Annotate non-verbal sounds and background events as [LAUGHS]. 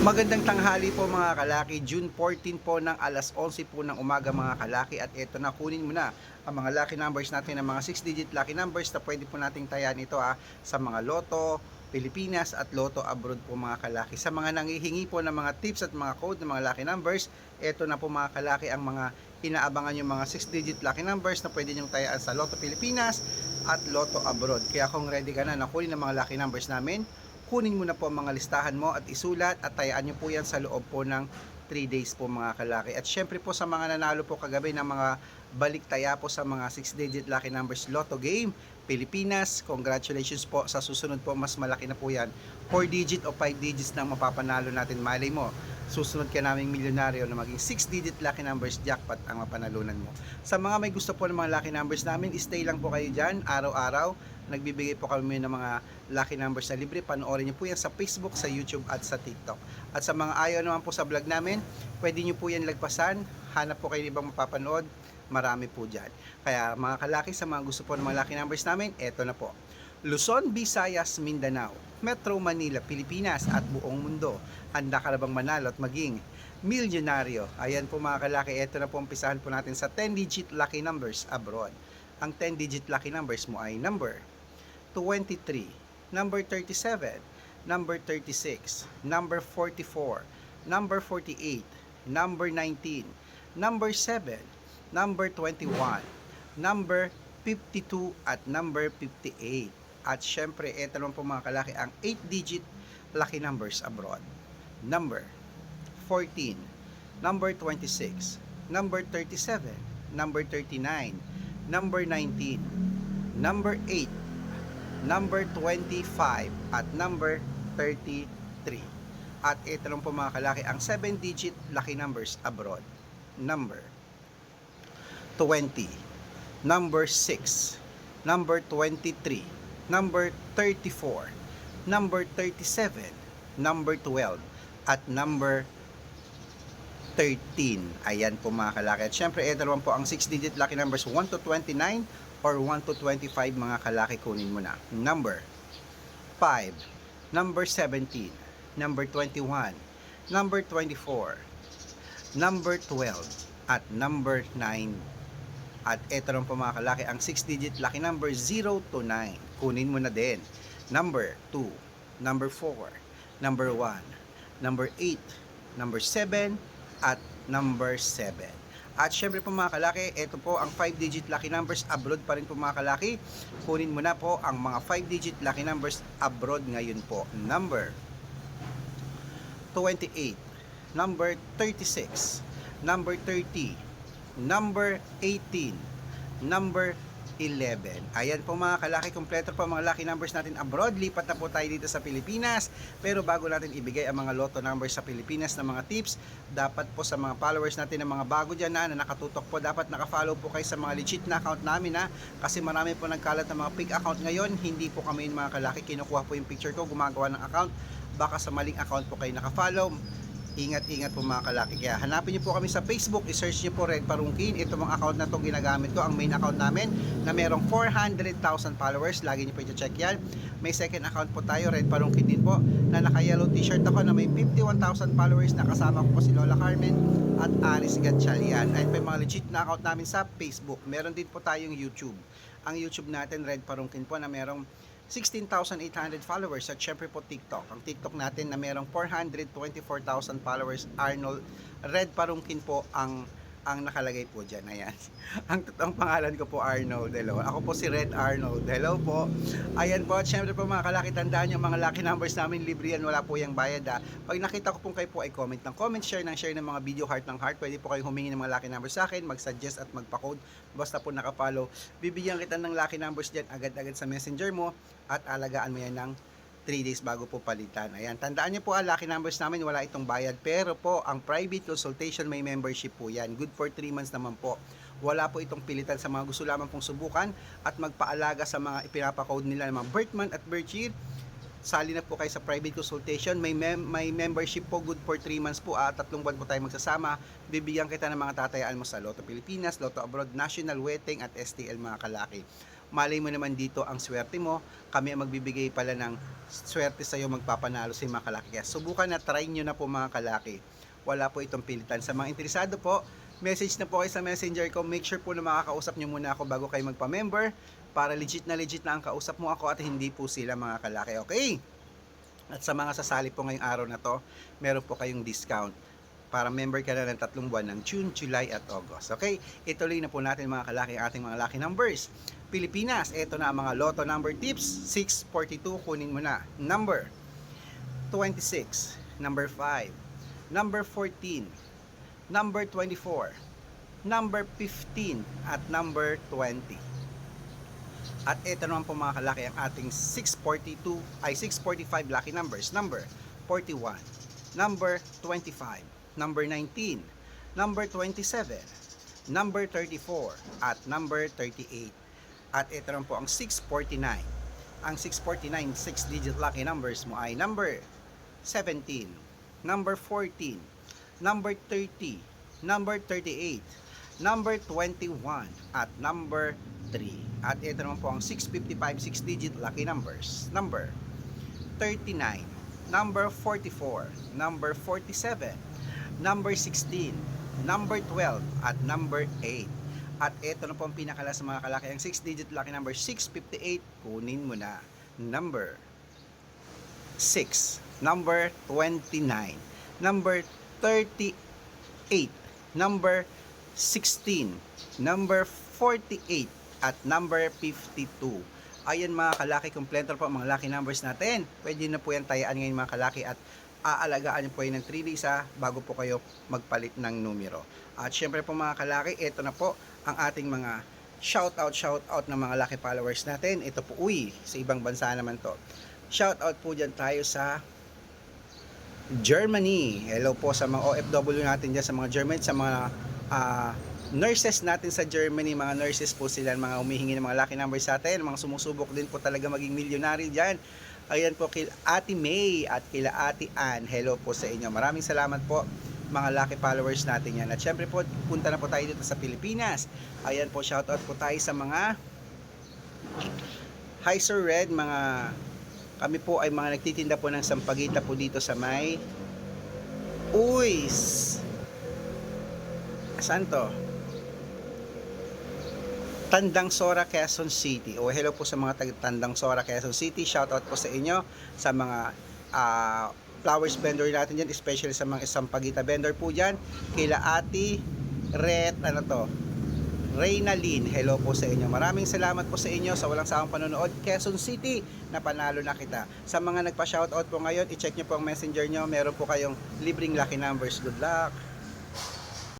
Magandang tanghali po mga kalaki, June 14 po ng alas 11 po ng umaga mga kalaki at eto na kunin mo na ang mga lucky numbers natin ng mga 6 digit lucky numbers na pwede po nating tayan ito ha, sa mga loto, Pilipinas at loto abroad po mga kalaki. Sa mga nangihingi po ng mga tips at mga code ng mga lucky numbers, eto na po mga kalaki ang mga inaabangan yung mga 6 digit lucky numbers na pwede nyong tayaan sa Lotto Pilipinas at Lotto Abroad. Kaya kung ready ka na na kunin ang mga lucky numbers namin, kunin mo na po ang mga listahan mo at isulat at tayaan nyo po yan sa loob po ng 3 days po mga kalaki. At syempre po sa mga nanalo po kagabi ng mga balik taya po sa mga 6 digit lucky numbers lotto game, Pilipinas, congratulations po sa susunod po mas malaki na po yan. 4 digit o 5 digits nang mapapanalo natin malay mo. Susunod ka naming milyonaryo na maging 6 digit lucky numbers jackpot ang mapanalunan mo. Sa mga may gusto po ng mga lucky numbers namin, stay lang po kayo dyan araw-araw nagbibigay po kami ng mga lucky numbers na libre. Panoorin niyo po yan sa Facebook, sa YouTube at sa TikTok. At sa mga ayaw naman po sa vlog namin, pwede niyo po yan lagpasan. Hanap po kayo ng ibang mapapanood. Marami po dyan. Kaya mga kalaki, sa mga gusto po ng mga lucky numbers namin, eto na po. Luzon, Visayas, Mindanao, Metro Manila, Pilipinas at buong mundo. Handa ka na bang manalo at maging milyonaryo? Ayan po mga kalaki, eto na po umpisahan po natin sa 10-digit lucky numbers abroad. Ang 10-digit lucky numbers mo ay number 23, number 37, number 36, number 44, number 48, number 19, number 7, number 21, number 52 at number 58. At syempre, ito naman po mga kalaki ang 8-digit lucky numbers abroad. Number 14, number 26, number 37, number 39, number 19, number 8, number 25 at number 33. At ito lang po mga kalaki ang 7-digit lucky numbers abroad. Number 20, number 6, number 23, number 34, number 37, number 12, at number 13. Ayan po mga kalaki. At syempre, ito naman po ang 6-digit lucky numbers 1 to 29 or 1 to 25 mga kalaki kunin mo na. Number 5, number 17, number 21, number 24, number 12, at number 9. At ito lang po mga kalaki ang 6-digit lucky number 0 to 9. Kunin mo na din. Number 2, number 4, number 1, number 8, number 7, at number 7. At syempre po mga kalaki, ito po ang 5-digit lucky numbers abroad pa rin po mga kalaki. Kunin mo na po ang mga 5-digit lucky numbers abroad ngayon po. Number 28, number 36, number 30, number 18, number 11. Ayan po mga kalaki, kompleto po mga lucky numbers natin abroad. Lipat na po tayo dito sa Pilipinas. Pero bago natin ibigay ang mga lotto numbers sa Pilipinas na mga tips, dapat po sa mga followers natin na mga bago dyan na, na nakatutok po, dapat nakafollow po kayo sa mga legit na account namin ha. Kasi marami po nagkalat ng mga fake account ngayon. Hindi po kami yung mga kalaki, kinukuha po yung picture ko, gumagawa ng account. Baka sa maling account po kayo nakafollow ingat-ingat po mga kalaki. Kaya hanapin niyo po kami sa Facebook, i-search niyo po Red Parungkin. Ito mga account na to ginagamit ko, ang main account namin na merong 400,000 followers. Lagi niyo po i-check yan. May second account po tayo, Red Parungkin din po, na naka-yellow t-shirt ako na may 51,000 followers na kasama ko po si Lola Carmen at Aris Gatchalian. Ayun po yung mga legit na account namin sa Facebook. Meron din po tayong YouTube. Ang YouTube natin, Red Parungkin po, na merong 16,800 followers at syempre po TikTok. Ang TikTok natin na merong 424,000 followers, Arnold Red Parungkin po ang ang nakalagay po dyan. Ayan. [LAUGHS] Ang totoong pangalan ko po Arnold. Hello. Ako po si Red Arnold. Hello po. Ayan po. At syempre po mga kalaki, tandaan nyo, mga lucky numbers namin, libre yan. Wala po yung bayad ha. Pag nakita ko pong kayo po ay comment ng comment, share ng share ng mga video, heart ng heart. Pwede po kayong humingi ng mga lucky numbers sa akin, mag-suggest at magpa-code. Basta po nakapollow. Bibigyan kita ng lucky numbers dyan agad-agad sa messenger mo at alagaan mo yan ng 3 days bago po palitan. Ayan, tandaan niyo po ang lucky numbers namin, wala itong bayad. Pero po, ang private consultation may membership po yan. Good for 3 months naman po. Wala po itong pilitan sa mga gusto lamang pong subukan at magpaalaga sa mga ipinapakode nila ng mga birth month at birth year. Sali na po kayo sa private consultation. May, mem- may membership po, good for 3 months po at tatlong buwan po tayo magsasama. Bibigyan kita ng mga tatayaan mo sa Lotto Pilipinas, Lotto Abroad, National Wedding at STL mga kalaki. Malay mo naman dito ang swerte mo. Kami ang magbibigay pala ng swerte sa'yo magpapanalo sa mga kalaki. Kaya subukan na, try nyo na po mga kalaki. Wala po itong pilitan. Sa mga interesado po, message na po kayo sa messenger ko. Make sure po na makakausap nyo muna ako bago kayo magpa-member para legit na legit na ang kausap mo ako at hindi po sila mga kalaki. Okay? At sa mga sasali po ngayong araw na to, meron po kayong discount para member ka na ng tatlong buwan ng June, July at August. Okay? Ituloy na po natin mga kalaki ang ating mga lucky numbers. Pilipinas, ito na ang mga lotto number tips. 642, kunin mo na. Number 26, number 5, number 14, number 24, number 15, at number 20. At ito naman po mga kalaki ang ating 642 ay 645 lucky numbers. Number 41, number 25, number 19, number 27, number 34, at number 38. At ito naman po ang 649. Ang 649 6-digit lucky numbers mo ay number 17, number 14, number 30, number 38, number 21, at number 3. At ito naman po ang 655 6-digit lucky numbers. Number 39, number 44, number 47, number 16, number 12, at number 8. At ito na po ang pinakala sa mga kalaki. Ang 6-digit lucky number 658, kunin mo na. Number 6, number 29, number 38, number 16, number 48, at number 52. Ayan mga kalaki, kompleto po ang mga lucky numbers natin. Pwede na po yan tayaan ngayon mga kalaki at aalagaan niyo po yan ng 3 days ha, bago po kayo magpalit ng numero. At syempre po mga kalaki, ito na po ang ating mga shout out shout out ng mga lucky followers natin. Ito po, uy, sa ibang bansa naman to. Shout out po dyan tayo sa Germany. Hello po sa mga OFW natin dyan sa mga German, sa mga ah, nurses natin sa Germany, mga nurses po sila, mga humihingi ng mga lucky numbers sa atin, mga sumusubok din po talaga maging milyonary dyan. Ayan po kila Ate May at kila Ate Ann. Hello po sa inyo. Maraming salamat po mga lucky followers natin yan. At syempre po, punta na po tayo dito sa Pilipinas. Ayan po, shoutout po tayo sa mga Hi Sir Red, mga kami po ay mga nagtitinda po ng sampagita po dito sa may Uy! Saan to? Tandang Sora, Quezon City. O hello po sa mga taga Tandang Sora, Quezon City. Shoutout po sa inyo sa mga ah, flowers vendor natin dyan, especially sa mga sampagita vendor po dyan. Kila Ati Ret, ano to? Reynalyn, hello po sa inyo. Maraming salamat po sa inyo sa walang sawang panonood. Quezon City, napanalo na kita. Sa mga nagpa-shoutout po ngayon, i-check nyo po ang messenger nyo. Meron po kayong libreng lucky numbers. Good luck!